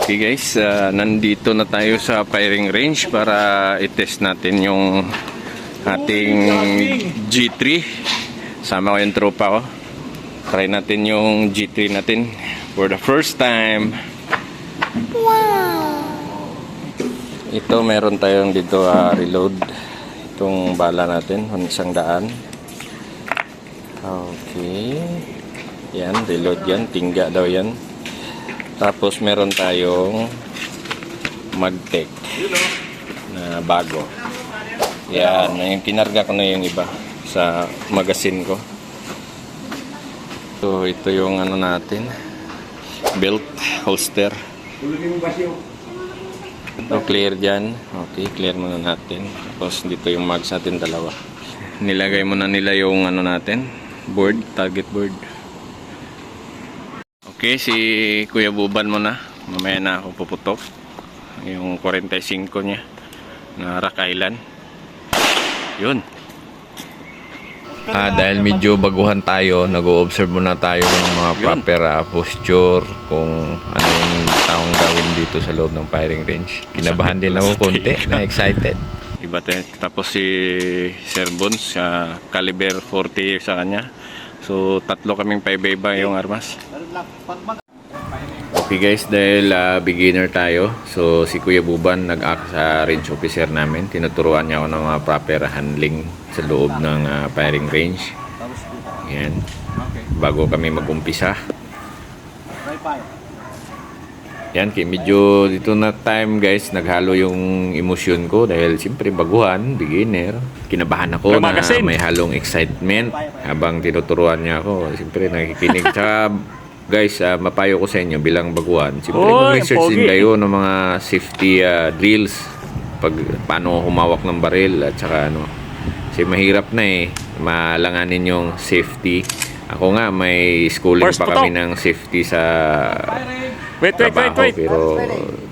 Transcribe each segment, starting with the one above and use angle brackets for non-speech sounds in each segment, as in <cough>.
Okay guys, ah, nandito na tayo sa firing range para i-test natin yung ating G3. Sama ko yung tropa ko. Try natin yung G3 natin for the first time. Ito meron tayong dito ah, reload. Itong bala natin, isang daan. Okay. Yan, reload yan. Tingga daw yan. Tapos meron tayong magtek na bago. Yan, yung kinarga ko na yung iba sa magasin ko. So ito yung ano natin. Belt holster. Ito clear dyan. Okay, clear muna natin. Tapos dito yung mags natin dalawa. Nilagay muna nila yung ano natin. Board, target board. Okay, si Kuya Buban mo na. Mamaya na ako puputok. Yung 45 niya na Rock Island. Yun. Ah, dahil medyo baguhan tayo, nag-o-observe muna tayo ng mga proper ah, posture, kung ano yung taong gawin dito sa loob ng firing range. Kinabahan din ako konti, na excited. Iba tayo. Tapos si Sir Bones, sa caliber 40 sa kanya. So, tatlo kaming paiba-iba yung armas. Okay guys, dahil ah, beginner tayo, so si Kuya Buban nag-act sa range officer namin. Tinuturuan niya ako ng mga proper handling sa loob ng ah, firing range. Yan. Bago kami mag-umpisa. Yan, kaya medyo dito na time guys, naghalo yung emosyon ko dahil siyempre baguhan, beginner. Kinabahan ako na may halong excitement habang tinuturuan niya ako. Siyempre nakikinig. Tsaka guys, ah, mapayo ko sa inyo bilang baguhan. Siyempre Oy, mag-research din kayo ng mga safety ah, drills. Pag paano humawak ng baril at saka ano. Kasi mahirap na eh, malanganin yung safety. Ako nga, may schooling First pa kami ng safety sa Wait, wait, wait, trabaho wait. pero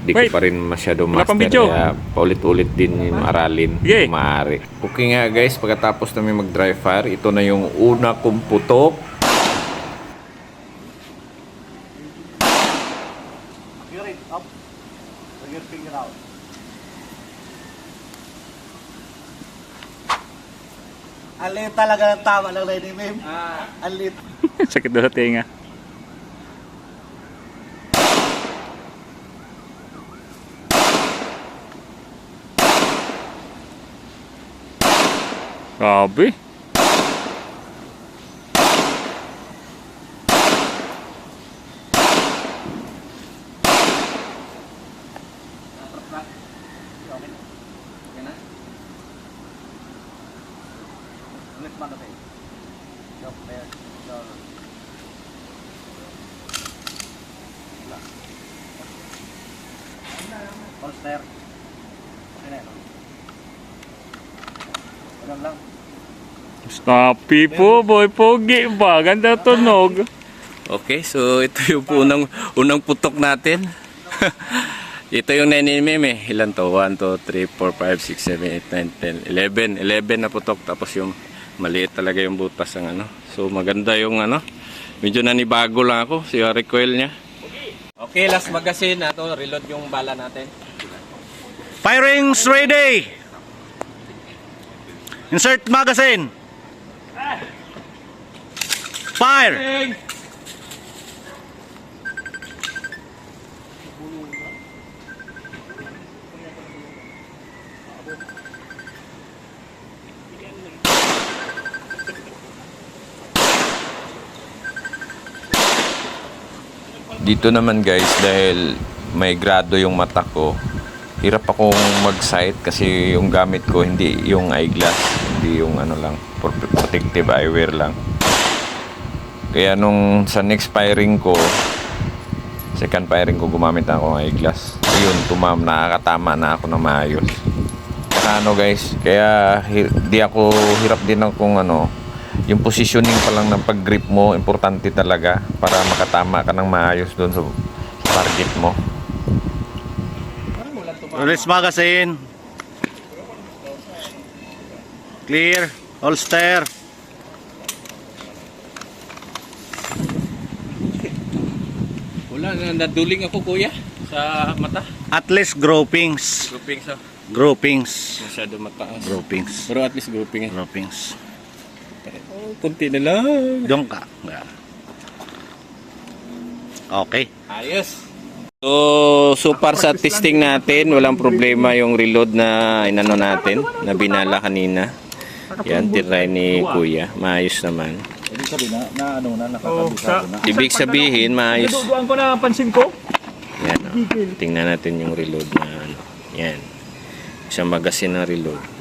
di ko Wait. pa rin masyado master kaya paulit-ulit din yung aralin kung maaari. Okay nga guys, pagkatapos namin mag-dry fire, ito na yung una kong putok. Talaga ng tama lang na ni Mim. Ah. Alit. <laughs> Sakit daw sa tinga. Grabe. Yup, there. Yup. Wala. Holster. Okay na yun. Ganun lang. Snappy po, boy. Pogi ba? Ganda tunog. Okay, so ito yung po unang, unang putok natin. <laughs> ito yung naninimim eh. Ilan to? 1, 2, 3, 4, 5, 6, 7, 8, 9, 10, 11. 11 na putok. Tapos yung maliit talaga yung butas ng ano. So maganda yung ano. Medyo nanibago lang ako. Si recoil niya. Okay, last magazine. Ato, reload yung bala natin. Firings ready! Insert magazine! Fire! Dito naman guys, dahil may grado yung mata ko, hirap akong mag-sight kasi yung gamit ko hindi yung eyeglass, hindi yung ano lang, pro- protective eyewear lang. Kaya nung sa next firing ko, second firing ko gumamit ako ng eyeglass. Ayun, tumam, nakakatama na ako na maayos. Kaya ano guys, kaya di ako hirap din akong ano, yung positioning pa lang ng pag-grip mo, importante talaga para makatama ka ng maayos doon sa target mo. Release magazine. Clear. Holster. Wala, naduling ako kuya. Sa mata. At least groupings. Grouping sa. Groupings. Masyado mataas. Groupings. Pero at least grouping eh. Groupings. Oh, <laughs> kunti na lang. Doon ka. Okay. Ayos. So, so far sa testing natin, walang problema yung reload na inano natin, na binala kanina. Yan, tinry ni Kuya. Maayos naman. Ibig sabihin na, na ano na, Oh, sa, Ibig sabihin, maayos. Pinuduan ko na ang pansin ko. Yan, oh. tingnan natin yung reload na ano. Yan. Isang magasin ng reload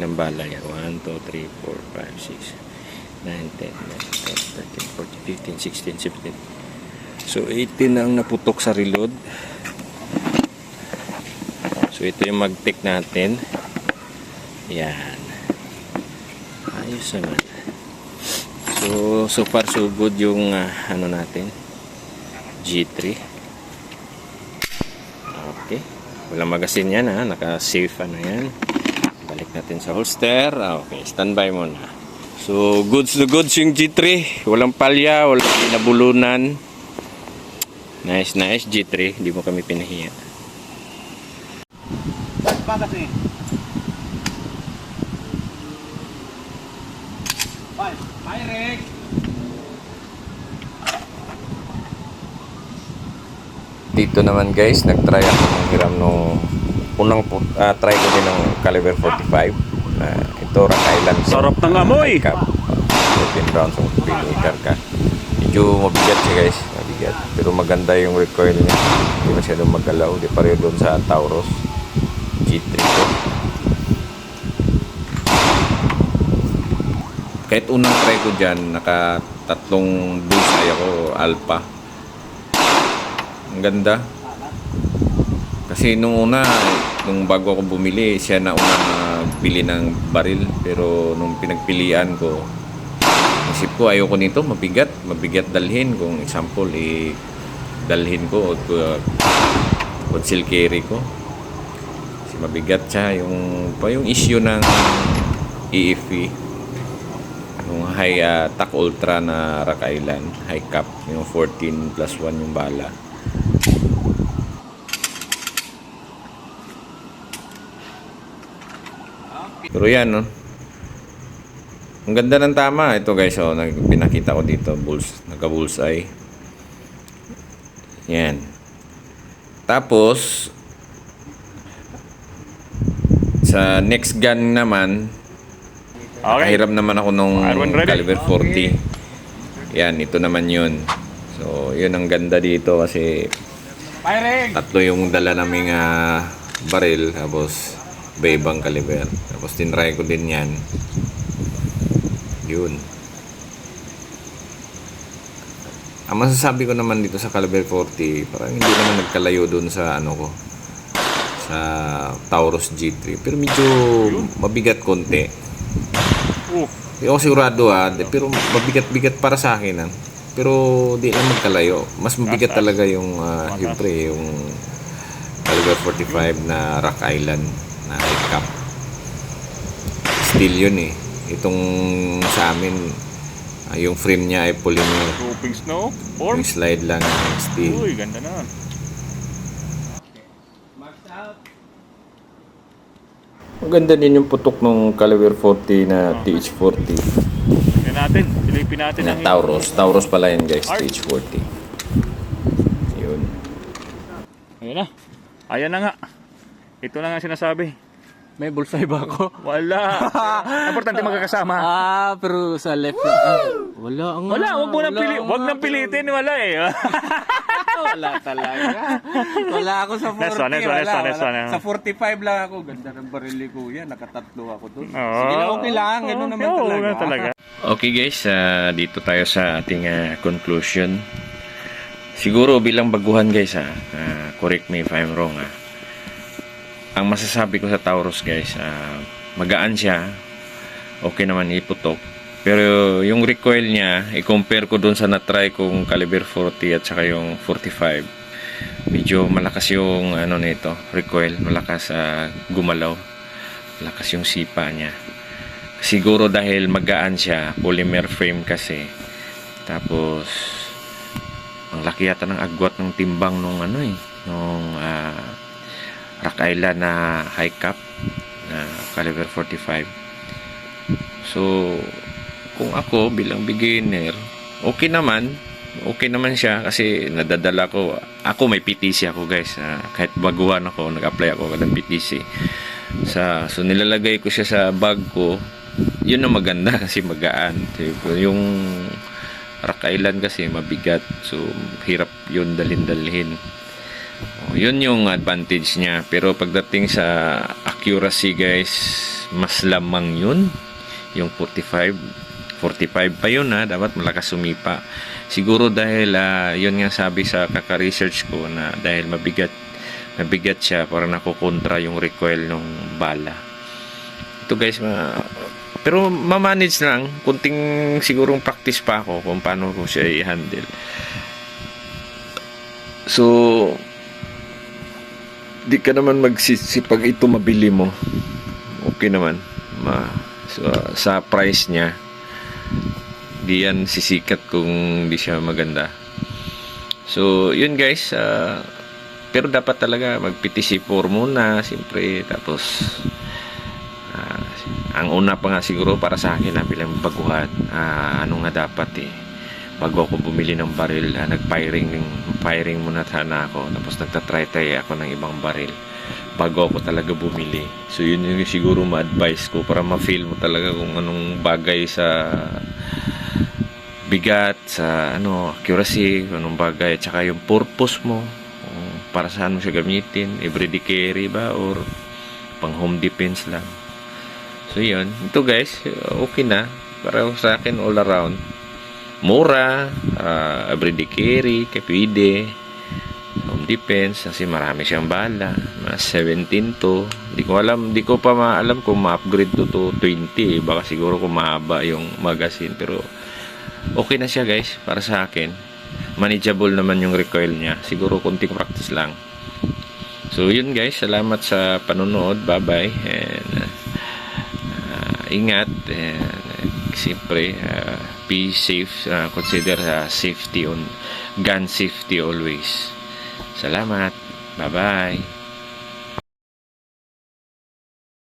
ng bala yan. 1, 2, 3, 4, 5, 6, 9, 10, 11, 12, 13, 14, 15, 16, 17. So, 18 ang naputok sa reload. So, ito yung mag-tick natin. Yan. Ayos naman. So, so far so good yung ah, ano natin. G3. Okay. Walang magasin yan ha. Naka-safe ano yan. Natin sa holster. Ah, Okay, standby muna. So, goods to goods yung G3. Walang palya, walang pinabulunan. Nice, nice G3. Hindi mo kami pinahiya. Pa kasi. Five. Five, Dito naman guys, nag-try ako ng hiram nung unang ah, try ko din ng caliber 45. na ito Rock Island. Sarap ng amoy! High cap. 14 rounds ang pinihitar ka. Medyo mabigat siya guys. Mabigat. Pero maganda yung recoil niya. Hindi masyadong magalaw. Di pareho doon sa Taurus. G3 ko. Kahit unang try ko dyan, naka tatlong bullseye ako, alpha. Ang ganda. Kasi nung una, nung bago ako bumili, siya na ah, bili ng baril. Pero nung pinagpilian ko, isip ko ayoko nito, mabigat. Mabigat dalhin. Kung example, eh, dalhin ko o uh, conceal carry ko. Kasi mabigat siya. Yung, pa yung issue ng EFE, yung high uh, TAC Ultra na Rock Island, high cap, yung 14 plus 1 yung bala. Pero yan, no? Ang ganda ng tama. Ito guys, oh, pinakita ko dito. Bulls, nagka-bullseye. Yan. Tapos, sa next gun naman, Okay. Nakahiram naman ako nung R1 ready? caliber 40. Yan, ito naman yun. So, yun ang ganda dito kasi tatlo yung dala naming ah, baril tapos iba-ibang caliber. Tapos tinry ko din yan. Yun. Ang masasabi ko naman dito sa caliber 40, parang hindi naman nagkalayo dun sa ano ko sa Taurus G3 pero medyo mabigat konti Hindi ako sigurado ah, di- pero mabigat-bigat para sa akin ah. Pero di lang magkalayo. Mas mabigat talaga yung, uh, siyempre, yung caliber 45 na Rock Island na high cap. Steel yun eh. Itong sa amin, ah, yung frame niya ay polymer. grouping snow. Form. Yung slide lang ng steel. Uy, ganda na. Ang ganda din yung putok ng caliber 40 na TH40 Tingnan natin. Silipin natin na ang Taurus. Taurus pala yan guys, TH40. Yun. Ayun na. Ayan na nga. Ito na nga sinasabi. May bulsay ba ako? Wala. <laughs> Importante magkakasama. Ah, pero sa left na. Ah, wala nga. Wala, wag mo nang pili, wag nang pilitin, wala eh. <laughs> wala talaga. Wala ako sa 40. Next one, next one, next one, next one. Sa 45 lang ako. Ganda ng baril ni Kuya. Nakatatlo ako doon. Oo. Sige lang, okay lang. Ganun naman Oo, talaga. talaga. Okay guys, ah, dito tayo sa ating ah, conclusion. Siguro bilang baguhan guys, ah, ah, correct me if I'm wrong. ah. Ang masasabi ko sa Taurus guys, ah, magaan siya. Okay naman iputok. Pero yung recoil niya, i-compare ko dun sa na-try kong caliber 40 at saka yung 45. Medyo malakas yung ano nito, recoil, malakas sa gumalaw. Malakas yung sipa niya. Siguro dahil magaan siya, polymer frame kasi. Tapos ang laki yata ng agwat ng timbang nung ano eh, nung Rock Island na high cap na caliber 45 so kung ako bilang beginner okay naman. Okay naman siya kasi nadadala ko. Ako may PTC ako guys. Ah, kahit baguhan ako nag-apply ako ng PTC sa so nilalagay ko siya sa bag ko. Yun ang maganda <laughs> kasi magaan Tipo, yung Rock kasi mabigat. So hirap yun dalhin-dalhin. Oh, yun yung advantage niya. Pero pagdating sa accuracy guys mas lamang yun. Yung 45 45 pa yun ha? Dapat malakas sumipa. Siguro dahil ah, yun nga sabi sa kaka-research ko na dahil mabigat mabigat siya para nakukontra yung recoil ng bala. Ito guys ma pero mamanage lang. Kunting sigurong practice pa ako kung paano ko siya i-handle. So di ka naman magsisi pag ito mabili mo. Okay naman. Ma so, sa price niya di yan sisikat kung di siya maganda. So yun guys ah, pero dapat talaga mag PTC 4 muna siyempre tapos ah, ang una pa nga siguro para sa akin na bilang baguhan ah, ano nga dapat eh bago ako bumili ng baril ah, nag-firing firing muna sana ako. Tapos nagtatry-try ako ng ibang baril. Bago ako talaga bumili. So yun yung siguro ma-advise ko para ma-feel mo talaga kung anong bagay sa bigat sa ano accuracy anong bagay at saka yung purpose mo. Para saan mo siya gamitin everyday carry ba or pang home defense lang. So yun. Ito guys okay na. Para sa akin all around mura, uh, everyday carry, kapide, home defense, kasi marami siyang bala. Mga 17 to. Di ko alam, di ko pa maalam kung ma-upgrade to to 20. eh. Baka siguro kung mahaba yung magazine. Pero okay na siya guys, para sa akin. Manageable naman yung recoil niya. Siguro konting practice lang. So yun guys, salamat sa panonood. Bye-bye. And uh, ingat. And, siyempre uh, be safe uh, consider uh, safety on gun safety always. Salamat. Bye bye